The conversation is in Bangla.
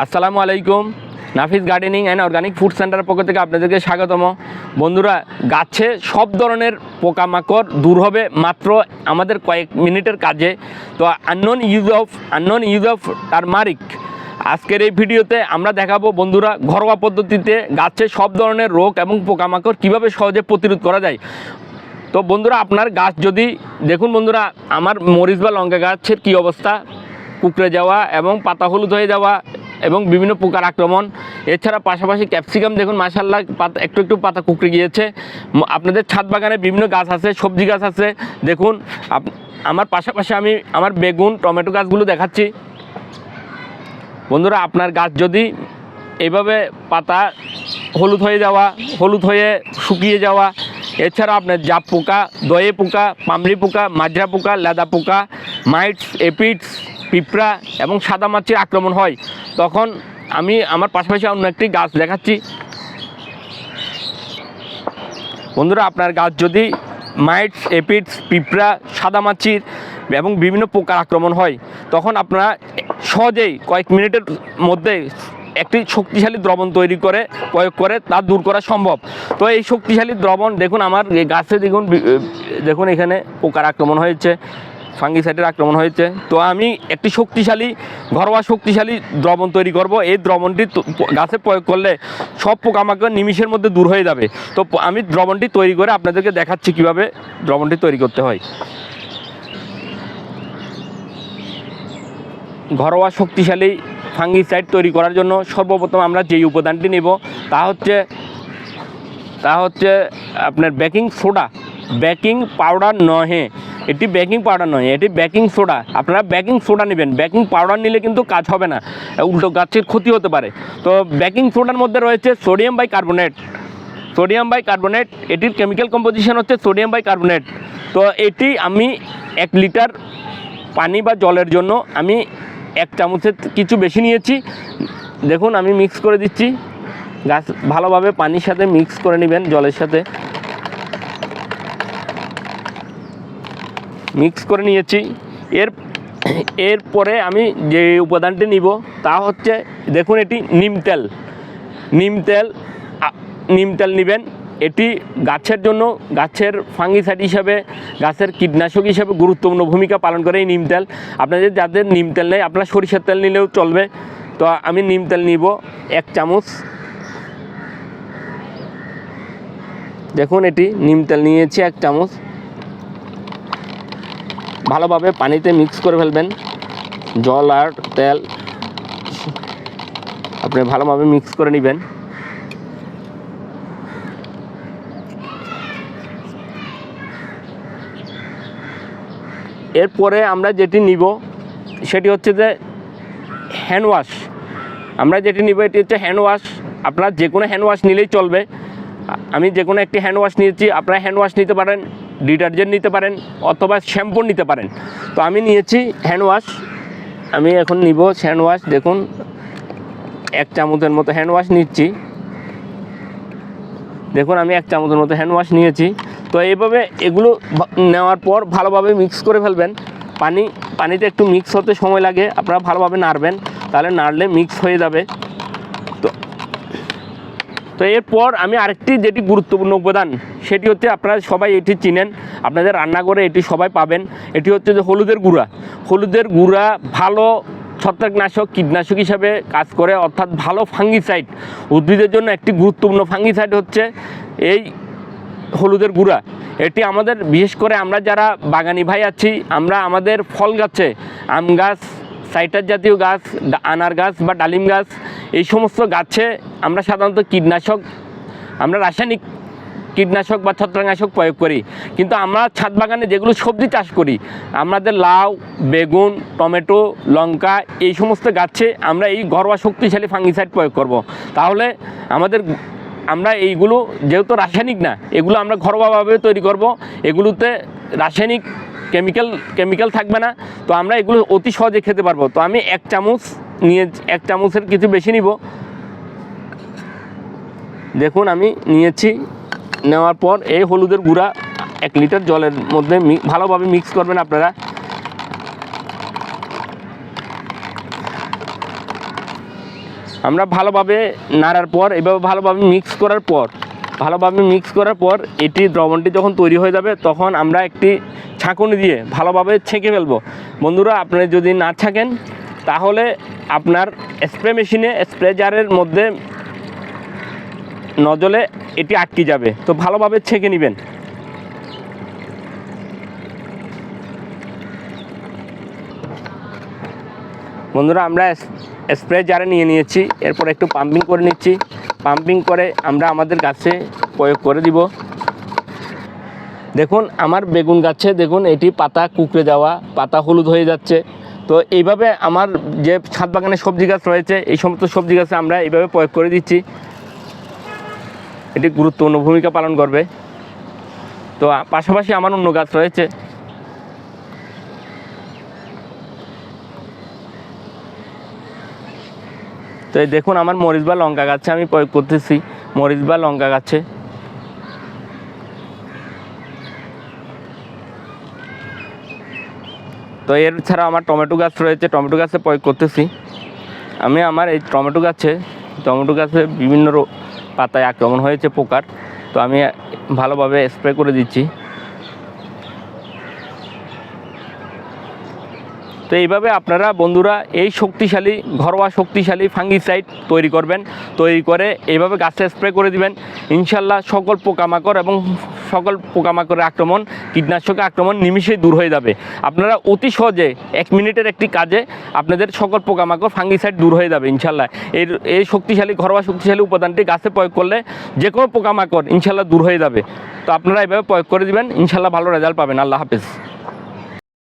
আসসালামু আলাইকুম। Nafis gardening and organic food সেন্টারের পক্ষ থেকে আপনাদেরকে স্বাগতম। বন্ধুরা, গাছে সব ধরনের পোকামাকড় দূর হবে মাত্র আমাদের কয়েক মিনিটের কাজে। তো unknown use of unknown use of turmeric আজকের এই ভিডিওতে আমরা দেখাবো বন্ধুরা, ঘরোয়া পদ্ধতিতে গাছে সব ধরনের রোগ এবং পোকামাকড় কীভাবে সহজে প্রতিরোধ করা যায়। তো বন্ধুরা, আপনার গাছ যদি, দেখুন বন্ধুরা, আমার মরিচ বা লঙ্কা গাছের কী অবস্থা? কুকড়ে যাওয়া এবং পাতা হলুদ হয়ে যাওয়া এবং বিভিন্ন পোকার আক্রমণ। এছাড়া পাশাপাশি ক্যাপসিকাম দেখুন মাসাল্লাহ পাতা, একটু একটু পাতা কুকড়ে গিয়েছে। আপনাদের ছাদ বাগানে বিভিন্ন গাছ আছে, সবজি গাছ আছে। দেখুন আমার পাশাপাশি আমি আমার বেগুন, টমেটো গাছগুলো দেখাচ্ছি। বন্ধুরা, আপনার গাছ যদি এইভাবে পাতা হলুদ হয়ে যাওয়া, হলুদ হয়ে শুকিয়ে যাওয়া, এছাড়া আপনার জাপ পোকা, দয়ে পোকা পামড়ি পোকা, মাজরা পোকা, লেদা পোকা, মাইটস, এপিডস পিঁপড়া এবং সাদা মাছির আক্রমণ হয়। তখন আমি আমার পাশাপাশি অন্য একটি গাছ দেখাচ্ছি। বন্ধুরা, আপনার গাছ যদি মাইটস, এপিডস, পিঁপড়া সাদামাছির এবং বিভিন্ন পোকার আক্রমণ হয়, তখন আপনারা সহজেই কয়েক মিনিটের মধ্যে একটি শক্তিশালী দ্রবণ তৈরি করে, প্রয়োগ করে তা দূর করা সম্ভব। তো এই শক্তিশালী দ্রবণ, দেখুন আমার গাছে দেখুন দেখুন এখানে পোকার আক্রমণ হয়েছে। ফাঙ্গিসাইডের আক্রমণ হয়েছে। তো আমি একটি শক্তিশালী, ঘরোয়া শক্তিশালী দ্রবণ তৈরি করব। এই দ্রবণটি গাছে প্রয়োগ করলে সব পোকামাকড় নিমিষের মধ্যে দূর হয়ে যাবে। তো আমি দ্রবণটি তৈরি করে আপনাদেরকে দেখাচ্ছি কীভাবে দ্রবণটি তৈরি করতে হয়। ঘরোয়া শক্তিশালী ফাঙ্গিসাইড তৈরি করার জন্য সর্বপ্রথম আমরা যেই উপাদানটি নেব, তা হচ্ছে তা হচ্ছে আপনার বেকিং সোডা। বেকিং পাউডার নহে। এটি বেকিং পাউডার নয়, এটি বেকিং সোডা আপনারা বেকিং সোডা নেবেন। বেকিং পাউডার নিলে কিন্তু কাজ হবে না। উল্টো গাছের ক্ষতি হতে পারে। তো বেকিং সোডার মধ্যে রয়েছে sodium bicarbonate sodium bicarbonate এটির কেমিক্যাল কম্পোজিশন হচ্ছে সোডিয়াম বাই কার্বনেট তো এটি আমি এক লিটার পানি বা জলের জন্য আমি এক চামচের কিছু বেশি নিয়েছি। দেখুন, আমি মিক্স করে দিচ্ছি। গাছ ভালোভাবে পানির সাথে মিক্স করে নেবেন জলের সাথে। মিক্স করে নিয়েছি। এর, এরপরে আমি যে উপাদানটি নিব, তা হচ্ছে, দেখুন এটি নিম তেল। নিম তেল নিম তেল নেবেন। এটি গাছের জন্য, গাছের ফাঙ্গিসাইড হিসাবে, গাছের কীটনাশক হিসাবে গুরুত্বপূর্ণ ভূমিকা পালন করে এই নিম তেল। আপনাদের যাদের নিম তেল নেই, আপনার সরিষার তেল নিলেও চলবে। তো আমি নিম তেল নিব এক চামচ। দেখুন এটি নিম তেল নিয়েছি এক চামচ। ভালোভাবে পানিতে মিক্স করে ফেলবেন। জল আর তেল আপনি ভালোভাবে মিক্স করে নেবেন। এরপরে আমরা যেটি নিব, সেটি হচ্ছে যে হ্যান্ড ওয়াশ আমরা যেটি নিব, এটি হচ্ছে হ্যান্ড ওয়াশ আপনারা যে কোনো হ্যান্ড ওয়াশ নিলেই চলবে। আমি যে কোনো একটি হ্যান্ড ওয়াশ নিয়েছি, আপনারা হ্যান্ড ওয়াশ নিতে পারেন। ডিটারজেন্ট নিতে পারেন অথবা শ্যাম্পু নিতে পারেন। তো আমি নিয়েছি হ্যান্ড ওয়াশ। আমি এখন নিব হ্যান্ড ওয়াশ। দেখুন, এক চামচের মতো হ্যান্ড ওয়াশ নিচ্ছি। দেখুন, আমি এক চামচের মতো হ্যান্ড ওয়াশ নিয়েছি। তো এইভাবে এগুলো নেওয়ার পর ভালোভাবে মিক্স করে ফেলবেন। পানি, পানিতে একটু মিক্স হতে সময় লাগে। আপনারা ভালোভাবে নাড়বেন। তাহলে নাড়লে মিক্স হয়ে যাবে। তো এরপর আমি আরেকটি যেটি গুরুত্বপূর্ণ উপাদান, সেটি হচ্ছে আপনারা সবাই এটি চিনেন, আপনাদের রান্নাঘরে এটি সবাই পাবেন, এটি হচ্ছে যে হলুদের গুঁড়া। হলুদের গুঁড়া ভালো ছত্রাকনাশক, কীটনাশক হিসাবে কাজ করে, অর্থাৎ ভালো ফাঙ্গিসাইড। উদ্ভিদের জন্য একটি গুরুত্বপূর্ণ ফাঙ্গিসাইড হচ্ছে এই হলুদের গুঁড়া। এটি আমাদের, বিশেষ করে আমরা যারা বাগানি ভাই আছি, আমরা আমাদের ফল গাছে আম গাছ সাইটার জাতীয় গাছ আনার গাছ বা ডালিম গাছ, এই সমস্ত গাছে আমরা সাধারণত কীটনাশক, আমরা রাসায়নিক কীটনাশক বা ছত্রাকনাশক প্রয়োগ করি কিন্তু আমরা ছাদ বাগানে যেগুলো সবজি চাষ করি, আমাদের লাউ, বেগুন, টমেটো, লঙ্কা, এই সমস্ত গাছে আমরা এই ঘরোয়া শক্তিশালী ফাঙ্গিসাইড প্রয়োগ করব। তাহলে আমাদের আমরা এইগুলো যেহেতু রাসায়নিক না, এগুলো আমরা ঘরোয়াভাবে তৈরি করব এগুলোতে রাসায়নিক কেমিক্যাল কেমিক্যাল থাকবে না। তো আমরা এগুলো অতি সহজে খেতে পারব। তো আমি এক চামচ নিয়ে, এক চামচের কিছু বেশি নিব। দেখুন, আমি নিয়েছি। নেওয়ার পর এই হলুদের গুঁড়া এক লিটার জলের মধ্যে ভালোভাবে মিক্স করবেন আপনারা। আমরা ভালোভাবে নাড়ার পর, এভাবে ভালোভাবে মিক্স করার পর, ভালোভাবে মিক্স করার পর, এটি দ্রবণটি যখন তৈরি হয়ে যাবে, তখন আমরা একটি ছাঁকুনি দিয়ে ভালোভাবে ছেঁকে ফেলব। বন্ধুরা, আপনি যদি না ছাঁকেন, তাহলে আপনার স্প্রে মেশিনে, স্প্রে জারের মধ্যে নজলে এটি আটকে যাবে। তো ভালোভাবে ছেঁকে নেবেন। বন্ধুরা, আমরা স্প্রে জারে নিয়ে নিয়েছি। এরপর একটু পাম্পিং করে নিচ্ছি। পাম্পিং করে আমরা আমাদের গাছে প্রয়োগ করে দিব। দেখুন, আমার বেগুন গাছে, দেখুন, এটি পাতা কুকড়ে যাওয়া, পাতা হলুদ হয়ে যাচ্ছে। তো এইভাবে আমার যে ছাদ বাগানে সবজি গাছ রয়েছে, এই সমস্ত সবজি গাছে আমরা এইভাবে প্রয়োগ করে দিচ্ছি। এটি গুরুত্বপূর্ণ ভূমিকা পালন করবে। তো পাশাপাশি আমার অন্য গাছ রয়েছে। তো দেখুন, আমার মরিচ বা লঙ্কা গাছে আমি প্রয়োগ করতেছি, মরিচ বা লঙ্কা গাছে। তো এর ছাড়া আমার টমেটো গাছ রয়েছে, টমেটো গাছে প্রয়োগ করতেছি। আমি আমার এই টমেটো গাছে টমেটো গাছে বিভিন্ন পাতায় আক্রমণ হয়েছে পোকার, তো আমি ভালোভাবে স্প্রে করে দিচ্ছি। তো এইভাবে আপনারা বন্ধুরা এই শক্তিশালী, ঘরোয়া শক্তিশালী ফাঙ্গিসাইড তৈরি করবেন, তৈরি করে এইভাবে গাছে স্প্রে করে দিবেন। ইনশাল্লাহ সকল পোকামাকড় এবং সকল পোকামাকড়ের আক্রমণ কীটনাশক আক্রমণ নিমিষেই দূর হয়ে যাবে। আপনারা অতি সহজে এক মিনিটের একটি কাজে আপনাদের সকল পোকামাকড় ফাঙ্গিসাইড দূর হয়ে যাবে, ইনশাল্লাহ। এর, এই শক্তিশালী, ঘরোয়া শক্তিশালী উপাদানটি গাছে প্রয়োগ করলে যে কোনো পোকামাকড় ইনশাল্লাহ দূর হয়ে যাবে। তো আপনারা এভাবে প্রয়োগ করে দেবেন, ইনশাল্লাহ ভালো রেজাল্ট পাবেন। আল্লাহ হাফেজ।